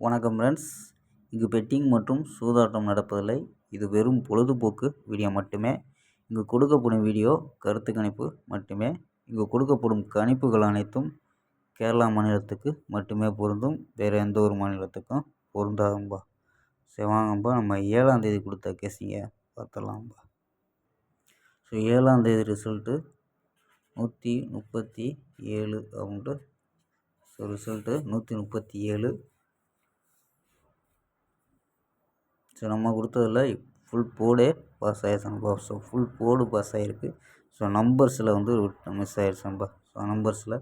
வணக்கம் ஃப்ரெண்ட்ஸ் இங்கு பெட்டிங் மற்றும் சூதாட்டம் நடப்பதில்லை. இது வெறும் பொழுதுபோக்கு வீடியோ மட்டுமே. இங்கு கொடுக்கப்படும் வீடியோ கருத்து கணிப்பு மட்டுமே. இங்கு கொடுக்கப்படும் கணிப்புகள் அனைத்தும் கேரளா மாநிலத்துக்கு மட்டுமே பொருந்தும். வேறு எந்த ஒரு மாநிலத்துக்கும் பொருந்தாதும்பா. சரி வாங்கம்பா நம்ம ஏழாம் தேதி கொடுத்த கேசிங்க பார்த்துடலாம்பா. ஸோ ஏழாம் தேதி ரிசல்ட்டு நூற்றி முப்பத்தி ஏழு அப்படின்ட்டு ஸோ ரிசல்ட்டு நூற்றி முப்பத்தி ஏழு ஸோ நம்ம கொடுத்ததில் ஃபுல் போர்டே பாஸ் ஆகிடுச்சாம்பா ஸோ ஃபுல் போர்டு பாஸ் ஆகிருக்கு ஸோ நம்பர்ஸில் வந்து மிஸ் ஆகிடுச்சாம்பா ஸோ நம்பர்ஸில்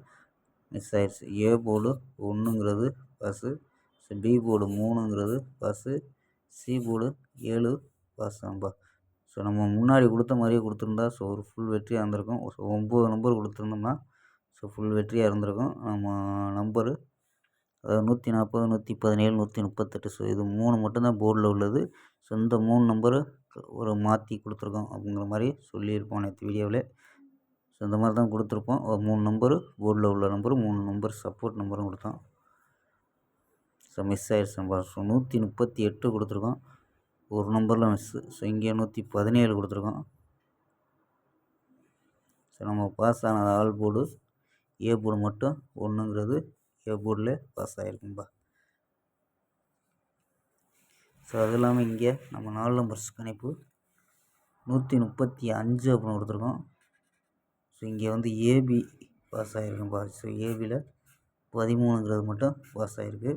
மிஸ் ஆகிடுச்சு ஏ போர்டு ஒன்றுங்கிறது பாஸு ஸோ பி போர்டு மூணுங்கிறது பாஸு சி போர்டு ஏழு பாஸ் தான்ப்பா ஸோ நம்ம முன்னாடி கொடுத்த மாதிரியே கொடுத்துருந்தா ஸோ ஒரு ஃபுல் வெற்றியாக இருந்திருக்கும். ஸோ ஒம்பது நம்பர் கொடுத்துருந்தோம்னா ஸோ ஃபுல் வெற்றியாக இருந்திருக்கும். நம்ம நம்பரு அதாவது நூற்றி நாற்பது நூற்றி பதினேழு நூற்றி முப்பத்தெட்டு. ஸோ இது மூணு மட்டும்தான் போர்டில் உள்ளது. ஸோ இந்த மூணு நம்பரு ஒரு மாற்றி கொடுத்துருக்கோம் அப்படிங்கிற மாதிரி சொல்லியிருப்போம் நேற்று வீடியோவில். ஸோ இந்த மாதிரி தான் கொடுத்துருப்போம். ஒரு மூணு நம்பரு போர்டில் உள்ள நம்பரு மூணு நம்பர் சப்போர்ட் நம்பரும் கொடுத்தோம். ஸோ மிஸ் ஆயிடுச்சு நம்பர் ஸோ நூற்றி முப்பத்தி எட்டு கொடுத்துருக்கோம். ஒரு நம்பரில் மிஸ்ஸு ஸோ இங்கே நூற்றி பதினேழு கொடுத்துருக்கோம். ஸோ நம்ம பாஸ் ஆனது ஆல் போர்டு ஏ போர்டு மட்டும் ஒன்றுங்கிறது போர்டில் பாஸ் ஆகிருக்கும்பா ஸோ அது இல்லாமல் இங்கே நம்ம நாலு நம்பர்ஸ் கணிப்பு. நூற்றி முப்பத்தி அஞ்சு அப்படின்னு கொடுத்துருக்கோம். ஸோ இங்கே வந்து ஏபி பாஸ் ஆகிருக்கும்பா ஸோ ஏபியில் பதிமூணுங்கிறது மட்டும் பாஸ் ஆகிருக்கு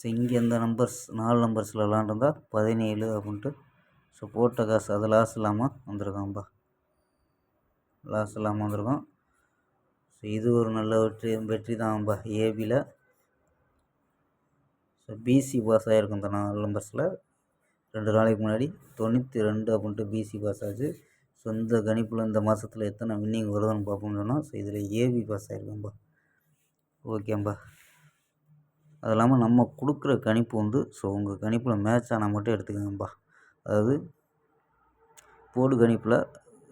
ஸோ இங்கே இந்த நம்பர்ஸ் நாலு நம்பர்ஸில் விளாண்டுருந்தா பதினேழு அப்படின்ட்டு. ஸோ போட்ட காசு அது லாஸ் இல்லாமல் வந்திருக்கோம்ப்பா லாஸ் இல்லாமல் வந்திருக்கோம். ஸோ இது ஒரு நல்ல வெற்றி வெற்றி தான்ப்பா ஏபியில் ஸோ பிசி பாஸ் ஆகிருக்கும் இந்த நாலு ரெண்டு நாளைக்கு முன்னாடி தொண்ணூற்றி ரெண்டு அப்படின்ட்டு பிசி பாஸ் ஆச்சு. ஸோ இந்த கணிப்பில் இந்த மாதத்தில் எத்தனை வின்னிங் வருதுன்னு பார்ப்போம்னு சொன்னால் ஸோ இதில் ஏபி பாஸ் ஆகிருக்கேன்பா ஓகேம்பா அது இல்லாமல் நம்ம கொடுக்குற கணிப்பு வந்து ஸோ உங்கள் கணிப்பில் மேட்ச் ஆனால் மட்டும் எடுத்துக்கோங்கப்பா அதாவது போர்டு கணிப்பில்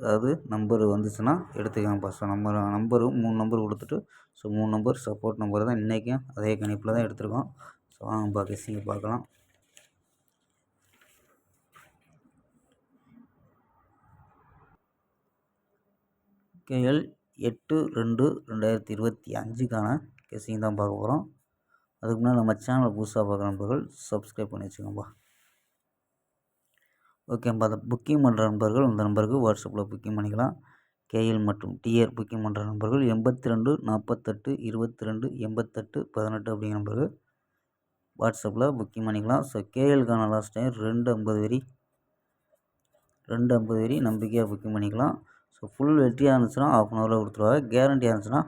அதாவது நம்பர் வந்துச்சுன்னா எடுத்துக்கலாம் ஸோ நம்பர் நம்பரும் மூணு நம்பர் கொடுத்துட்டு ஸோ மூணு நம்பர் சப்போர்ட் நம்பர் தான் இன்றைக்கும் அதே கணிப்பில் தான் எடுத்திருக்கோம். ஸோ வாங்கப்பா கெஸ்ஸிங்க பார்க்கலாம். கேஎல் எட்டு ரெண்டு ரெண்டாயிரத்தி இருபத்தி அஞ்சுக்கான கெஸ்ஸிங் தான் பார்க்க போகிறோம் அதுக்கு முன்னாடி நம்ம சேனலை புதுசாக பார்க்குற நண்பர்கள் சப்ஸ்கிரைப் பண்ணி வச்சுக்கோங்கப்பா ஓகேம்பா அதை புக்கிங் பண்ணுற நண்பர்கள் இந்த நம்பருக்கு வாட்ஸ்அப்பில் புக்கிங் பண்ணிக்கலாம். கேஎல் மற்றும் டிஆர் புக்கிங் பண்ணுற நண்பர்கள் எண்பத்தி ரெண்டு நாற்பத்தெட்டு இருபத்தி ரெண்டு எண்பத்தெட்டு பதினெட்டு அப்படிங்கிற நம்பருக்கு வாட்ஸ்அப்பில் புக்கிங் பண்ணிக்கலாம். ஸோ கேஎல்கான லாஸ்ட் டைம் ரெண்டு ஐம்பது வரி ரெண்டு ஐம்பது வரி நம்பிக்கையாக புக்கிங் பண்ணிக்கலாம். ஸோ ஃபுல் வெற்றியாக இருந்துச்சுன்னா ஆஃப் அன் ஹவரில் கொடுத்துருவாங்க. கேரண்டியாக இருந்துச்சுன்னா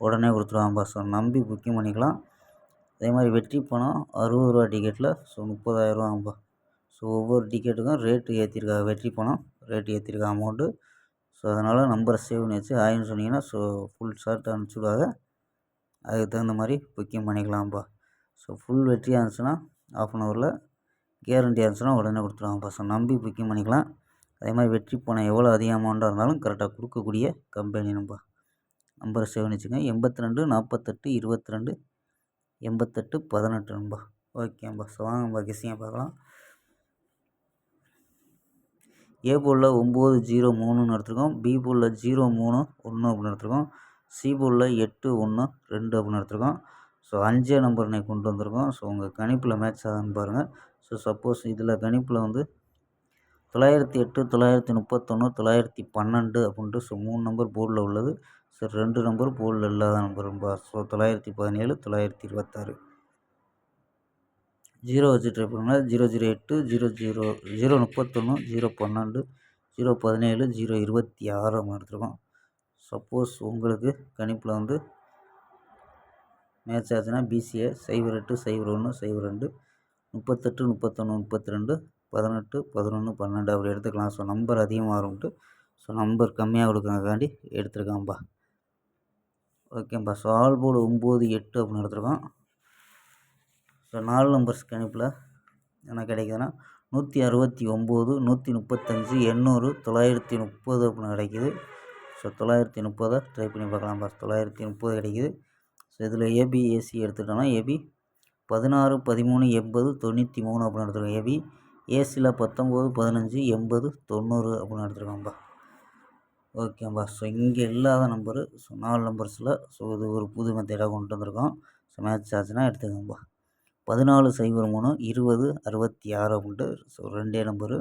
உடனே கொடுத்துருவாங்கப்பா ஸோ நம்பி புக்கிங் பண்ணிக்கலாம். அதே மாதிரி வெற்றி பணம் அறுபது ரூபா டிக்கெட்டில் ஸோ முப்பதாயிரரூவாம்பா ஸோ ஒவ்வொரு டிக்கெட்டுக்கும் ரேட்டு ஏற்றிருக்காங்க வெற்றி பணம் ரேட்டு ஏற்றிருக்காங்க அமௌண்ட்டு ஸோ அதனால் நம்பரை சேவ் பண்ணி வச்சு ஆயின்னு சொன்னீங்கன்னா ஸோ ஃபுல் ஷர்ட் அனுப்பிச்சுடுவாங்க அதுக்கு தகுந்த மாதிரி புக்கிங் பண்ணிக்கலாம்ப்பா ஸோ ஃபுல் வெற்றியாக இருந்துச்சுன்னா ஆஃப் அன் ஹவரில் கேரண்டியாக இருந்துச்சுன்னா உடனே கொடுத்துருவாங்கப்பா. ஸோ நம்பி புக்கிங் பண்ணிக்கலாம். அதே மாதிரி வெற்றி பணம் எவ்வளோ அதிக அமௌண்ட்டாக இருந்தாலும் கரெக்டாக கொடுக்கக்கூடிய கம்பெனி நம்பரை சேவ் பண்ணிச்சுங்க எண்பத்தி ரெண்டு நாற்பத்தெட்டு இருபத்தி ரெண்டு எண்பத்தெட்டு பதினெட்டு நண்பா ஓகேம்பா ஸோ வாங்கப்பா கிசிங்க பார்க்கலாம். ஏ போலில் ஒம்பது ஜீரோ மூணுன்னு எடுத்துருக்கோம். பி போலில் ஜீரோ மூணு ஒன்று அப்படின்னு எடுத்துருக்கோம். சி போலில் எட்டு ஒன்று ரெண்டு அப்படின்னு எடுத்துருக்கோம். ஸோ அஞ்சே நம்பர் இன்றைக்கி கொண்டு வந்திருக்கோம். ஸோ உங்கள் கணிப்பில் மேட்ச் ஆகுதுன்னு பாருங்கள் ஸோ சப்போஸ் இதில் கணிப்பில் வந்து தொள்ளாயிரத்தி எட்டு தொள்ளாயிரத்தி முப்பத்தொன்று தொள்ளாயிரத்தி பன்னெண்டு அப்படின்ட்டு ஸோ மூணு நம்பர் போர்டில் உள்ளது. ஸோ ரெண்டு நம்பர் போர்டில் இல்லாத நம்பர் ஸோ தொள்ளாயிரத்தி பதினேழு தொள்ளாயிரத்தி இருபத்தாறு. ஜீரோ வச்சு ட்ரை பண்ணுங்கள் ஜீரோ ஜீரோ எட்டு ஜீரோ ஜீரோ ஜீரோ முப்பத்தொன்று ஜீரோ பன்னெண்டு ஜீரோ பதினேழு ஜீரோ இருபத்தி ஆறு நம்ம எடுத்துருக்கோம். சப்போஸ் உங்களுக்கு கணிப்பில் வந்து மேட்ச் ஆச்சுன்னா பிசிஏ சைபர் எட்டு சைபர் ஒன்று சைபர் ரெண்டு முப்பத்தெட்டு முப்பத்தொன்று முப்பத்தி ரெண்டு பதினெட்டு பதினொன்று பன்னெண்டு அப்படி எடுத்துக்கலாம். ஸோ நம்பர் அதிகமாக வரும்ட்டு ஸோ நம்பர் கம்மியாக கொடுக்குறதுக்காண்டி எடுத்துருக்கான்ப்பா ஓகேப்பா ஸோ ஆல் போர்டு ஒம்பது எட்டு அப்படின்னு எடுத்துருக்கோம். ஸோ நாலு நம்பர்ஸ் கணிப்பில் என்ன கிடைக்குதுன்னா நூற்றி அறுபத்தி ஒம்பது நூற்றி முப்பத்தஞ்சு எண்ணூறு தொள்ளாயிரத்தி முப்பது அப்படின்னு கிடைக்கிது. ஸோ தொள்ளாயிரத்தி முப்பதை ட்ரை பண்ணி பார்க்கலாம் பாஸ் தொள்ளாயிரத்தி முப்பது கிடைக்கிது. ஸோ இதில் ஏபி ஏசி எடுத்துட்டோம்னா ஏபி பதினாறு பதிமூணு எண்பது தொண்ணூற்றி மூணு அப்படின்னு எடுத்துருக்கோம். ஏபி ஏசியில் பத்தொம்போது பதினஞ்சு எண்பது தொண்ணூறு அப்படின்னு எடுத்துருக்கோம்ப்பா ஓகேம்பா ஸோ இங்கே இல்லாத நம்பரு. ஸோ நாலு நம்பர்ஸில். ஸோ இது ஒரு புது மெத்தேடாக கொண்டு வந்திருக்கோம். ஸோ மேட்ச் ஆச்சுன்னா எடுத்துக்கோங்கப்பா பதினாலு சைபர் மூணு இருபது அறுபத்தி ஆறு அப்படின்ட்டு ஸோ ரெண்டே நம்பரு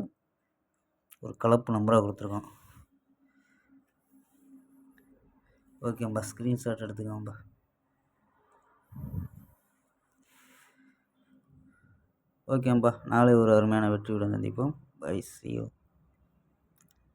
ஒரு கலப்பு நம்பராக கொடுத்துருக்கோம் ஓகேம்பா ஸ்க்ரீன்ஷாட் எடுத்துக்கோங்கப்பா ஓகேம்பா நாளை ஒரு அருமையான வெற்றியுடன் சந்திப்போம். By C you